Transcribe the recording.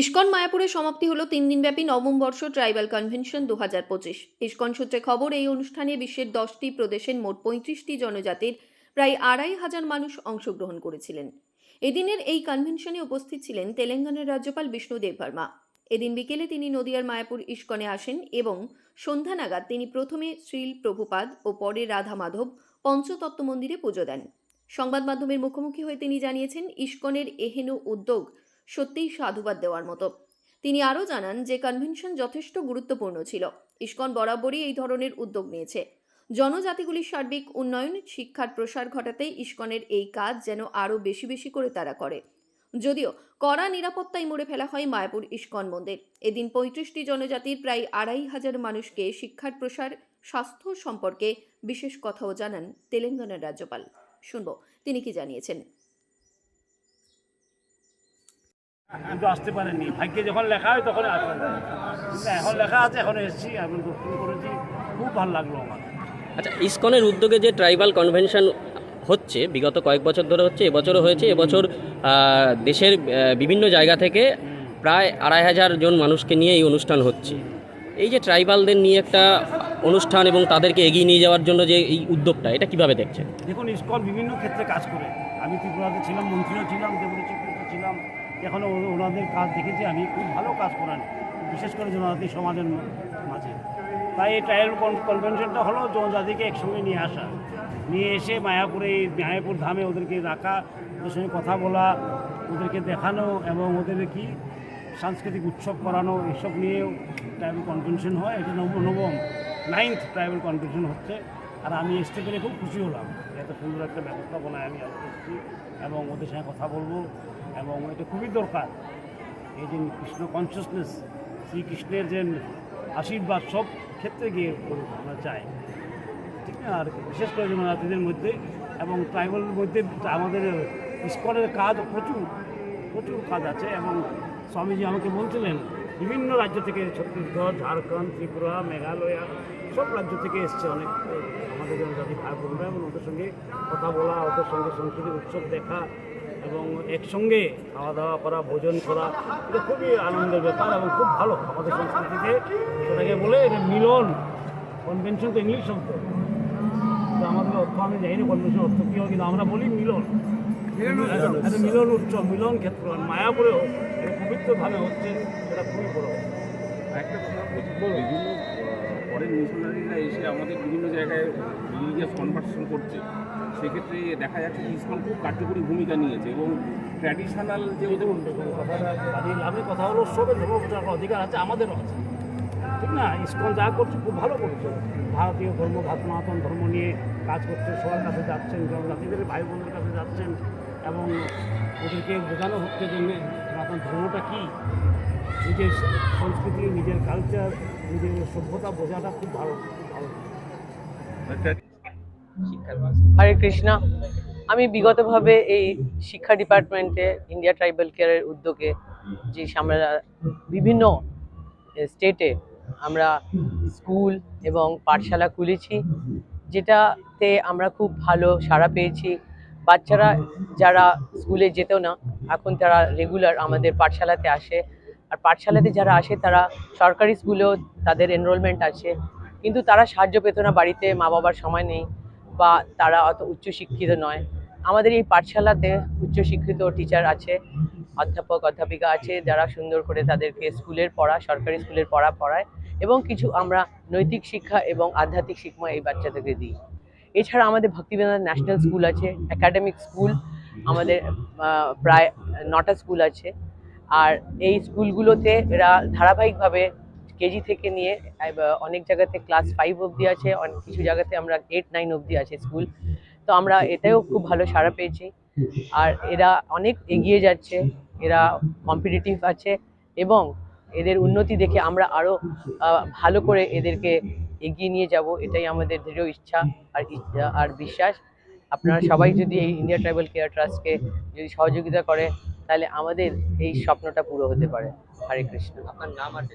ISKCON মায়াপুরে সমাপ্তি হলো তিন দিনব্যাপী নবম বর্ষ ট্রাইবাল কনভেনশন দু হাজার পঁচিশ। ইস্কন সূত্রে খবর, এই অনুষ্ঠানে বিশ্বের দশটি প্রদেশের মোট পঁয়ত্রিশটি জনজাতির প্রায় আড়াই হাজার মানুষ অংশগ্রহণ করেছিলেন। এদিনের এই কনভেনশনে উপস্থিত ছিলেন তেলেঙ্গানার রাজ্যপাল বিষ্ণুদেব বর্মা এদিন বিকেলে তিনি নদিয়ার মায়াপুর ইস্কনে আসেন এবং সন্ধ্যা নাগাদ তিনি প্রথমে শ্রীল প্রভুপাদ ও পরে রাধা মাধব পঞ্চতত্ত্ব মন্দিরে পুজো দেন। সংবাদ মাধ্যমের মুখোমুখি হয়ে তিনি জানিয়েছেন, ইস্কনের এহেন উদ্যোগ সত্যিই সাধুবাদ দেওয়ার মতো। তিনি আরও জানান যে কনভেনশন যথেষ্ট গুরুত্বপূর্ণ ছিল। ইস্কন বরাবরই এই ধরনের উদ্যোগ নিয়েছে। জনজাতিগুলির সার্বিক উন্নয়ন, শিক্ষার প্রসার ঘটাতে ইস্কনের এই কাজ যেন আরও বেশি বেশি করে তারা করে। যদিও কড়া নিরাপত্তায় মরে ফেলা হয় মায়াপুর ইস্কন মন্দির। এদিন পঁয়ত্রিশটি জনজাতির প্রায় আড়াই হাজার মানুষকে শিক্ষার প্রসার, স্বাস্থ্য সম্পর্কে বিশেষ কথাও জানান তেলেঙ্গানার রাজ্যপাল। শুনব, তিনি কি জানিয়েছেন? কিন্তু আসতে পারেনি ভাগ্যে যখন লেখা হয় তখন আসতে পারে এখন লেখা আছে এখন এসেছি আমি দর্শন করেছি। খুব ভালো লাগল আমার। আচ্ছা ইসকনের উদ্যোগে যে ট্রাইবাল কনভেনশন হচ্ছে বিগত কয়েক বছর ধরে হচ্ছে এবছরও হয়েছে। এবছর দেশের বিভিন্ন জায়গা থেকে প্রায় আড়াই হাজার জন মানুষকে নিয়ে এই অনুষ্ঠান হচ্ছে। এই যে ট্রাইবালদের নিয়ে একটা অনুষ্ঠান এবং তাদেরকে এগিয়ে নিয়ে যাওয়ার জন্য যে এই উদ্যোগটা এটা কীভাবে দেখছেন? দেখুন ইস্কন বিভিন্ন ক্ষেত্রে কাজ করে। আমি ত্রিপুরাতে ছিলাম মন্ত্রীও ছিলাম ডেপুটি ছিলাম। এখন ওনাদের কাজ দেখেছি, আমি খুব ভালো কাজ করেন বিশেষ করে জনজাতি সমাজের মাঝে। তাই এই ট্রায়াল কনভেনশনটা হলো জনজাতিকে একসঙ্গে নিয়ে আসা। নিয়ে এসে মায়াপুরে, মায়াপুর ধামে ওদেরকে রাখা, ওদের সঙ্গে কথা বলা, ওদেরকে দেখানো এবং ওদের কি সাংস্কৃতিক উৎসব করানো, এসব নিয়েও ট্রাইবাল কনভেনশন হয়। এটা নব নবম নাইন্থ ট্রাইবাল কনভেনশন হচ্ছে। আর আমি আসতে পেরে খুব খুশি হলাম। এত সুন্দর একটা ব্যবস্থাপনায় আমি এসেছি এবং ওদের সঙ্গে কথা বলব। এবং এটা খুবই দরকার। এই যে কৃষ্ণ কনসিয়াসনেস শ্রীকৃষ্ণের যে আশীর্বাদ, সব ক্ষেত্রে গিয়ে আমরা চাই। ঠিক না? আর বিশেষ করে জনজাতিদের মধ্যে এবং ট্রাইবালের মধ্যে আমাদের ইস্কনের কাজ প্রচুর প্রচুর কাজ আছে এবং স্বামীজি আমাকে বলছিলেন, বিভিন্ন রাজ্য থেকে ছত্তিশগড়, ঝাড়খণ্ড, ত্রিপুরা, মেঘালয়া, সব রাজ্য থেকে এসছে অনেক, আমাদের জনজাতি ভাই বোনরা এবং ওদের সঙ্গে কথা বলা, ওদের সঙ্গে সাংস্কৃতিক উৎসব দেখা এবং একসঙ্গে খাওয়া দাওয়া করা ভোজন করা এটা খুবই আনন্দের ব্যাপার এবং খুব ভালো আমাদের সংস্কৃতিতে। সেটাকে বলে এটা মিলন কনভেনশন তো ইংলিশ শব্দ। তো আমাদের অর্থ আমি জানি না কনভেনশন অর্থ কী হয় কিন্তু আমরা বলি মিলন। মিলন উৎসব। মিলন ক্ষেত্র। মায়াপুরেও পবিত্রভাবে হচ্ছে সেটা খুবই বড়। একটা বিভিন্ন ফরেন মিশনারিরা এসে আমাদের বিভিন্ন জায়গায় রিলিজিয়াস কনভার্সন করছে। সেক্ষেত্রে দেখা যাচ্ছে ইসকন খুব কার্যকরী ভূমিকা নিয়েছে এবং ট্র্যাডিশনাল যে ওদের বাড়ির কথা হলো সবের ধর্ম প্রচার করার অধিকার আছে? আমাদেরও আছে। ঠিক না? ইস্কন যা করছে খুব ভালো করছে। ভারতীয় ধর্ম সনাতন ধর্ম নিয়ে কাজ করছে সবার কাছে যাচ্ছেন জনজাতিদের ভাই বোনদের কাছে যাচ্ছেন। এবং ওদেরকে বোঝানো হচ্ছে যে সনাতন ধর্মটা কী? নিজের সংস্কৃতি, নিজের কালচার নিজের সভ্যতা বোঝাটা খুব ভালো ভালো। হরে কৃষ্ণা। আমি বিগতভাবে এই শিক্ষা ডিপার্টমেন্টে ইন্ডিয়া ট্রাইবাল কেয়ারের উদ্যোগে যে আমরা বিভিন্ন স্টেটে আমরা স্কুল এবং পাঠশালা খুলেছি, যেটাতে আমরা খুব ভালো সাড়া পেয়েছি। বাচ্চারা যারা স্কুলে যেত না, এখন তারা রেগুলার আমাদের পাঠশালাতে আসে। আর পাঠশালাতে যারা আসে, তারা সরকারি স্কুলেও তাদের এনরোলমেন্ট আছে। কিন্তু তারা সাহায্য পেত না, বাড়িতে মা বাবার সময় নেই বা তারা অত উচ্চশিক্ষিত নয়। আমাদের এই পাঠশালাতে উচ্চশিক্ষিত টিচার আছে, অধ্যাপক, অধ্যাপিকা আছে, যারা সুন্দর করে তাদেরকে স্কুলের পড়া, সরকারি স্কুলের পড়া পড়ায়। এবং কিছু আমরা নৈতিক শিক্ষা এবং আধ্যাত্মিক শিক্ষা এই বাচ্চাদেরকে দিই। এছাড়া আমাদের ভক্তিবিনোদ ন্যাশনাল স্কুল আছে একাডেমিক স্কুল আমাদের প্রায় নটা স্কুল আছে। আর এই স্কুলগুলোতে এরা ধারাবাহিকভাবে কেজি থেকে নিয়ে অনেক জায়গাতে ক্লাস ফাইভ অবধি আছে অনেক কিছু জায়গাতে আমরা এইট নাইন অবধি আছে স্কুল। তো আমরা এটাও খুব ভালো সাড়া পেয়েছি। আর এরা অনেক এগিয়ে যাচ্ছে এরা কম্পিটিটিভ আছে এবং এদের উন্নতি দেখে আমরা আরও ভালো করে এদেরকে এগিয়ে নিয়ে যাব এটাই আমাদের দৃঢ় ইচ্ছা আর ইচ্ছা আর বিশ্বাস। আপনারা সবাই যদি এই ইন্ডিয়া ট্রাইবাল কেয়ার ট্রাস্টকে যদি সহযোগিতা করে তাহলে আমাদের এই স্বপ্নটা পুরো হতে পারে। হরে কৃষ্ণ। আপনার নাম আছে?